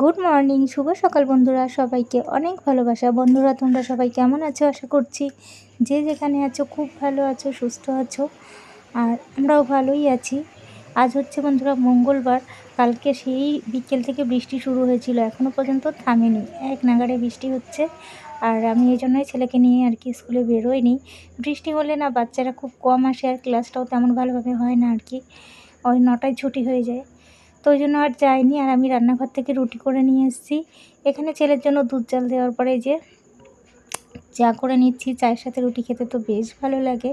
Good morning, শুভ সকাল বন্ধুরা, সবাইকে অনেক ভালোবাসা। বন্ধুরা, তোমরা সবাই কেমন আছো? আশা করছি যে যেখানে আছো খুব ভালো আছো, সুস্থ আছো, আর আমরাও ভালোই আছি। আজ হচ্ছে বন্ধুরা মঙ্গলবার, কালকে সেই বিকেল থেকে বৃষ্টি শুরু হয়েছিল এখনও পর্যন্ত থামেনি। এক নাগাড়ে বৃষ্টি হচ্ছে, আর আমি এই জন্যই ছেলেকে নিয়ে আর কি স্কুলে বেরোইনি। বৃষ্টি হলে না বাচ্চারা খুব কম আসে, আর ক্লাসটাও তেমন ভালোভাবে হয় না আর কি। ওই নটায় ছুটি হয়ে যায়। তো ওই জন্য আর যাইনি। আর আমি রান্নাঘর থেকে রুটি করে নিয়ে এসেছি। এখানে ছেলের জন্য দুধ জাল দেওয়ার পরে যে চা করে নিচ্ছি, চায়ের সাথে রুটি খেতে তো বেশ ভালো লাগে।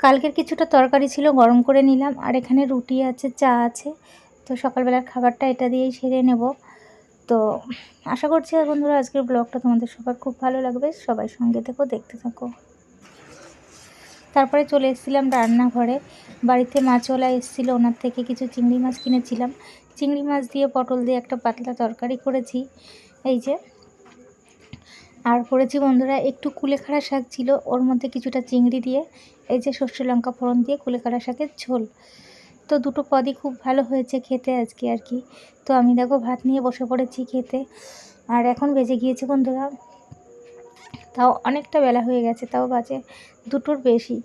কালকের কিছুটা তরকারি ছিল, গরম করে নিলাম। আর এখানে রুটি আছে, চা আছে। তো সকালবেলার খাবারটা এটা দিয়েই সেরে নেব। তো আশা করছি বন্ধুরা, আজকের ব্লগটা তোমাদের সবার খুব ভালো লাগবে। সবাই সঙ্গে থেকো, দেখতে থাকো। তারপরে চলে এসেছিলাম রান্নাঘরে। বাড়িতে মাছওয়ালা এসেছিল, ওনার থেকে কিছু চিংড়ি মাছ কিনেছিলাম। চিংড়ি মাছ দিয়ে পটল দিয়ে একটা পাতলা তরকারি করেছি, এই যে। আর করেছি বন্ধুরা, একটু কুলেখাড়া শাক ছিল, ওর মধ্যে কিছুটা চিংড়ি দিয়ে, এই যে সর্ষে লঙ্কা ফোড়ন দিয়ে কুলেখাড়া শাকের ঝোল। তো দুটো পদই খুব ভালো হয়েছে খেতে আজকে আর কি। তো আমি দেখো ভাত নিয়ে বসে পড়েছি খেতে। আর এখন বেজে গিয়েছে বন্ধুরা তাও অনেকটা বেলা হয়ে গেছে, তাও বাজে দুটোর বেশি।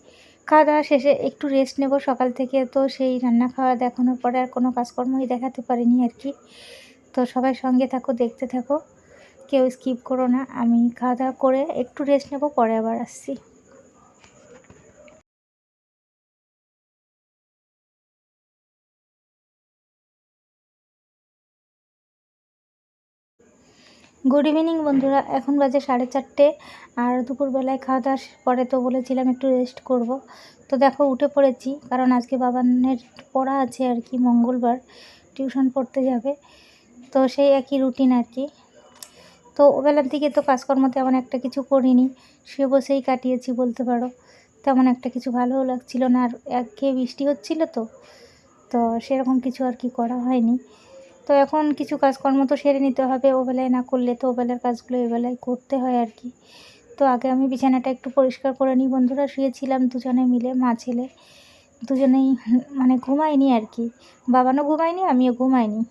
খাওয়া দাওয়া শেষে একটু রেস্ট নেব সকাল থেকে, তো সেই রান্না খাওয়া দেখানোর পরে আর কোনো কাজকর্মই দেখাতে পারিনি আর কি। তো সবাই সঙ্গে থাকো, দেখতে থাকো, কেউ স্কিপ করো না। আমি খাওয়া দাওয়া করে একটু রেস্ট নেব, পরে আবার আসছি। গুড ইভিনিং বন্ধুরা। এখন বাজে সাড়ে চারটে, আর দুপুরবেলায় খাওয়া দাওয়ার পরে তো বলেছিলাম একটু রেস্ট করব। তো দেখো, উঠে পড়েছি, কারণ আজকে বাবানের পড়া আছে আর কি, মঙ্গলবার টিউশন পড়তে যাবে। তো সেই একই রুটিন আর কি। তো ওবেলার দিকে তো কাজকর্ম তেমন একটা কিছু করিনি, শুয়ে বসেই কাটিয়েছি বলতে পারো। তেমন একটা কিছু ভালোও লাগছিল না, আর একঘেয়ে বৃষ্টি হচ্ছিল তো তো সেরকম কিছু আর কি করা হয়নি। তো এখন কিছু কাজকর্ম তো সেরে নিতে হবে। ওবেলায় না করলে তো ওবেলার কাজগুলো এবেলায় করতে হয় আর কি। তো আগে আমি বিছানাটা একটু পরিষ্কার করে নিই। বন্ধুরা শুয়েছিলাম দুজনে মিলে, মা, ছেলে। দুজনেই মানে ঘুমাইনি আর কি। বাবানও ঘুমায়নি, আমিও ঘুমাইনি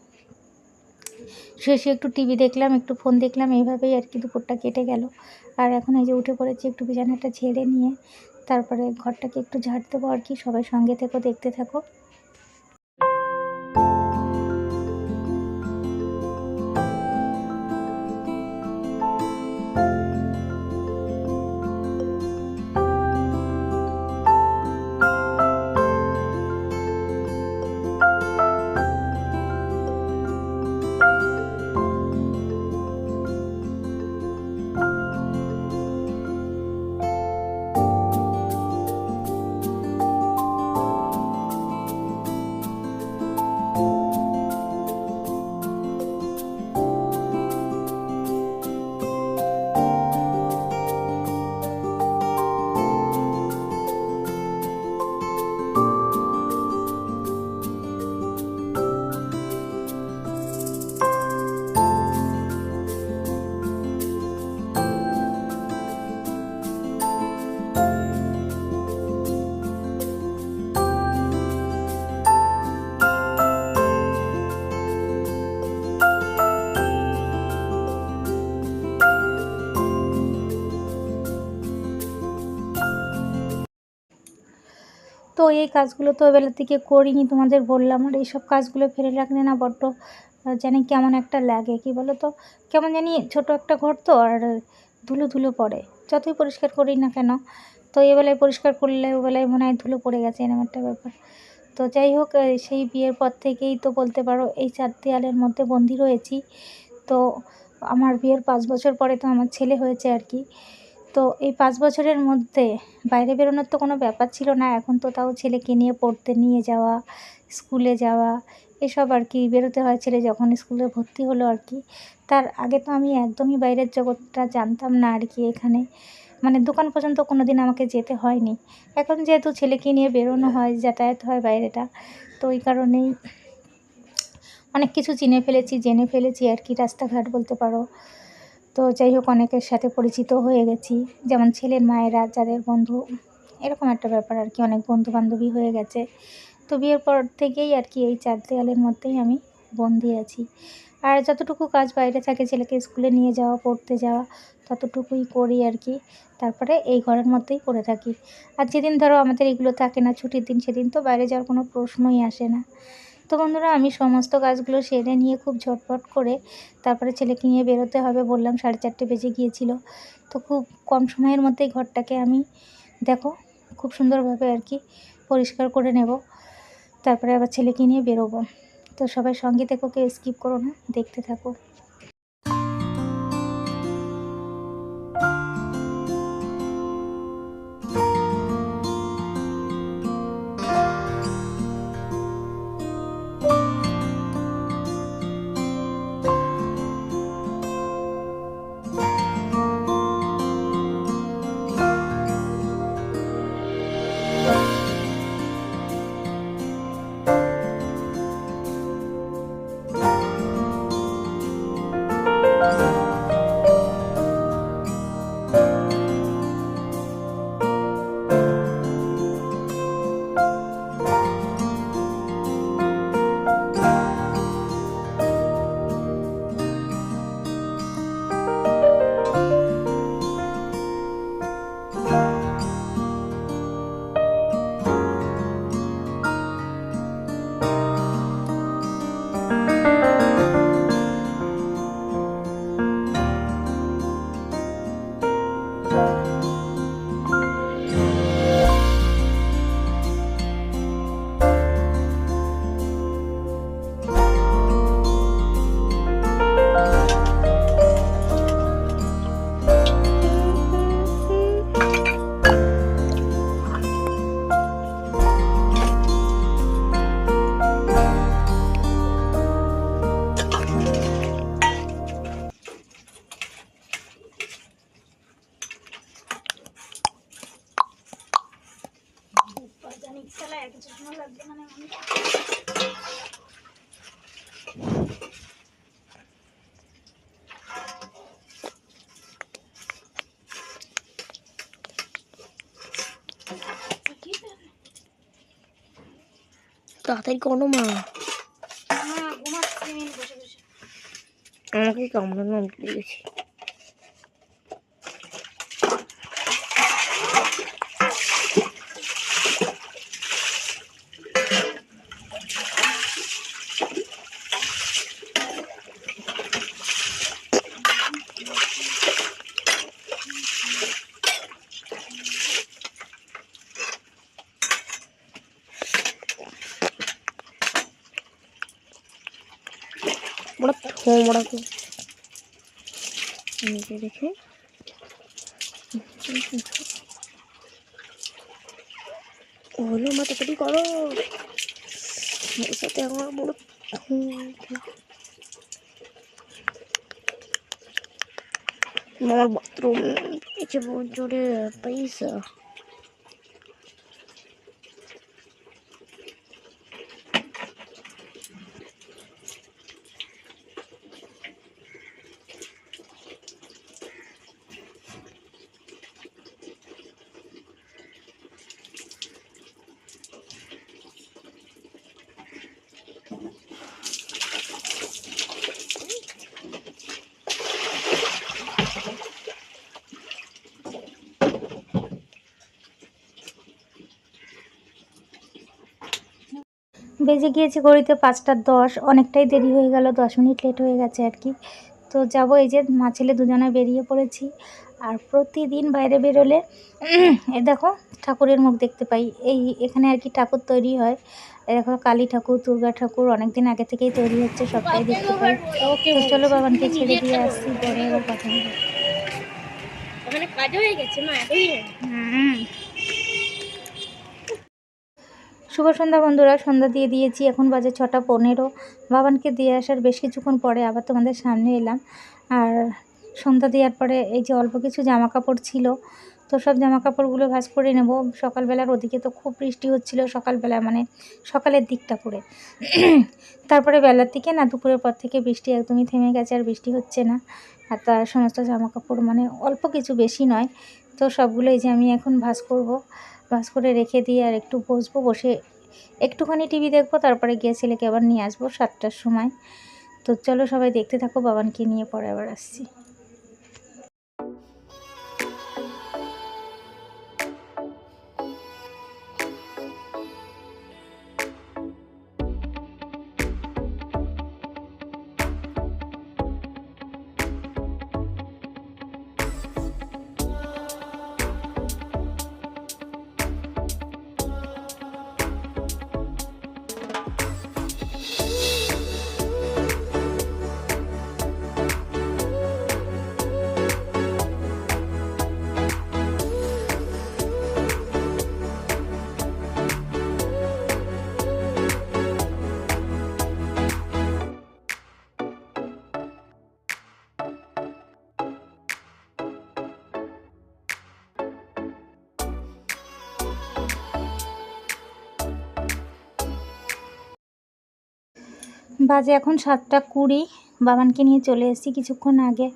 শুয়ে শুয়ে একটু টিভি দেখলাম, একটু ফোন দেখলাম, এইভাবেই আর কি দুপুরটা কেটে গেল। আর এখন এই যে উঠে পড়েছি একটু বিছানাটা ছেড়ে নিয়ে, তারপরে ঘরটাকে একটু ঝাড় দেবো আর কি। সবাই সঙ্গে থেকো, দেখতে থাকো। তো এই কাজগুলো তো এবেলার থেকে করিনি, তোমাদের বললাম। আর এইসব কাজগুলো ফেলে রাখলে না বড্ড জানি কেমন একটা লাগে, কি বলো তো কেমন জানি ছোট একটা ঘর তো, আর ধুলো ধুলো পড়ে। যতই পরিষ্কার করি না কেন, তো এবেলায় পরিষ্কার করলে ওবেলায় মনে হয় ধুলো পড়ে গেছে এরকম একটা ব্যাপার। তো যাই হোক সেই বিয়ের পর থেকেই তো বলতে পারো, এই চার দেয়ালের মধ্যে বন্দি রয়েছি। তো আমার বিয়ের পাঁচ বছর পরে তো আমার ছেলে হয়েছে আর কি। তো এই পাঁচ বছরের মধ্যে বাইরে বেরোনোর তো কোনো ব্যাপার ছিল না। এখন তো তাও ছেলেকে নিয়ে পড়তে, নিয়ে যাওয়া, স্কুলে যাওয়া, এসব আর কি। বেরোতে হয় ছেলে যখন স্কুলে ভর্তি হলো আর কি। তার আগে তো আমি একদমই বাইরের জগৎটা জানতাম না আর কি এখানে। মানে দোকান পর্যন্ত কোনো দিন আমাকে যেতে হয়নি। এখন যেহেতু ছেলেকে নিয়ে বেরোনো হয়, যাতায়াত হয় বাইরেটা, তো ওই কারণেই অনেক কিছু চিনে ফেলেছি, জেনে ফেলেছি আর কি, রাস্তাঘাট বলতে পারো। তো যাই হোক, অনেকের সাথে পরিচিত হয়ে গেছি। যেমন ছেলের মায়েরা, যাদের বন্ধু, এরকম একটা ব্যাপার আর কি, অনেক বন্ধু বান্ধবী হয়ে গেছে। তো বিয়ের পর থেকেই আর কি এই চার দেয়ালের মধ্যেই আমি বন্দি আছি। আর যতটুকু কাজ বাইরে থাকে, ছেলেকে স্কুলে নিয়ে যাওয়া, পড়তে যাওয়া, ততটুকুই করি আর কি। তারপরে এই ঘরের মধ্যেই করে থাকি। আর যেদিন ধরো আমাদের এগুলো থাকে না, ছুটির দিন, সেদিন তো বাইরে যাওয়ার কোনো প্রশ্নই আসে না। তো বন্ধুরা, আমি সমস্ত কাজগুলো সেরে নিয়ে খুব ঝটপট করে তারপরে ছেলেকে নিয়ে বেরোতে হবে বললাম, সাড়ে চারটে বেজে গিয়েছিল। তো খুব কম সময়ের মধ্যেই ঘরটাকে আমি, দেখো, খুব সুন্দরভাবে আর কি পরিষ্কার করে নেব। তারপরে আবার ছেলেকে নিয়ে বেরোবো। তো সবাই সঙ্গে থেকো, কেউ স্কিপ করো না, দেখতে থাকো। তাড়াতাড়ি করো মা আমাকে কামড়ানো ভুলে গেছি বড় থোমড়া তো নিচে রেখে। হলো মা তাড়াতাড়ি করো। এর সাথে আমার বড় আমার বাথরুম এসে জোরে পয়সা বেজে গিয়েছে ঘড়িতে পাঁচটা দশ অনেকটাই দেরি হয়ে গেল দশ মিনিট লেট হয়ে গেছে আর কি। তো যাব এই যে মা ছেলে দুজনে বেরিয়ে পড়েছি। আর প্রতিদিন বাইরে বেরোলে এ দেখো ঠাকুরের মুখ দেখতে পাই। এই এখানে আর কি ঠাকুর তৈরি হয়। এ দেখো কালী ঠাকুর দুর্গা ঠাকুর অনেক দিন আগে থেকেই তৈরি হচ্ছে সবটাই দেখতে পাই। তো চলো বাবানকে ছেড়ে দিয়ে আসছি পরে আবার কথা হবে। কাজ হয়ে গেছে মা হুম। শুভ সন্ধ্যা বন্ধুরা, সন্ধ্যা দিয়ে দিয়েছি। এখন বাজে ছটা পনেরো। বাবানকে দিয়ে আসার বেশ কিছুক্ষণ পরে আবার তোমাদের সামনে এলাম। আর সন্ধ্যা দেওয়ার পরে এই যে অল্প কিছু জামা কাপড় ছিল, তো সব জামা কাপড়গুলো ভাঁজ করে নেব। সকালবেলার ওদিকে তো খুব বৃষ্টি হচ্ছিল সকালবেলা মানে সকালের দিকটা করে। তারপরে বেলার দিকে না, দুপুরের পর থেকে বৃষ্টি একদমই থেমে গেছে, আর বৃষ্টি হচ্ছে না। আর তার সমস্ত জামা কাপড় মানে অল্প কিছু বেশি নয়। তো সবগুলো এই যে আমি এখন ভাঁজ করব। ভাঁজ করে রেখে দিয়ে আর একটু বসবো, বসে একটুখানি টিভি দেখব, তারপরে গিয়ে ছেলেকে আবার নিয়ে আসব সাতটার সময়। তো চলো সবাই দেখতে থাকো, বাবানকে নিয়ে পরে আবার আসছি। বাজে এখন সাতটা কুড়ি। বাবানকে নিয়ে চলে এসেছি কিছুক্ষণ আগে।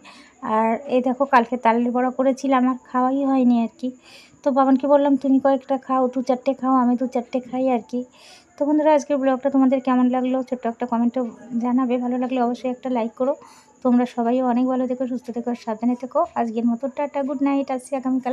আর এই দেখো, কালকে তালের বড়া করেছিলাম, আর খাওয়াই হয়নি আর কি। তো বাবানকে বললাম, তুমি কয়েকটা খাও, দু চারটে খাও, আমি দু চারটে খাই আর কি। তো বন্ধুরা, আজকের ব্লগটা তোমাদের কেমন লাগল? ছোট্ট একটা কমেন্টে জানাবে। ভালো লাগলে অবশ্যই একটা লাইক করো। তোমরা সবাই অনেক ভালো থেকো, সুস্থ থেকো সাবধানে থেকো। আজকের মতো টাটা গুড নাইট আসছি আগামীকাল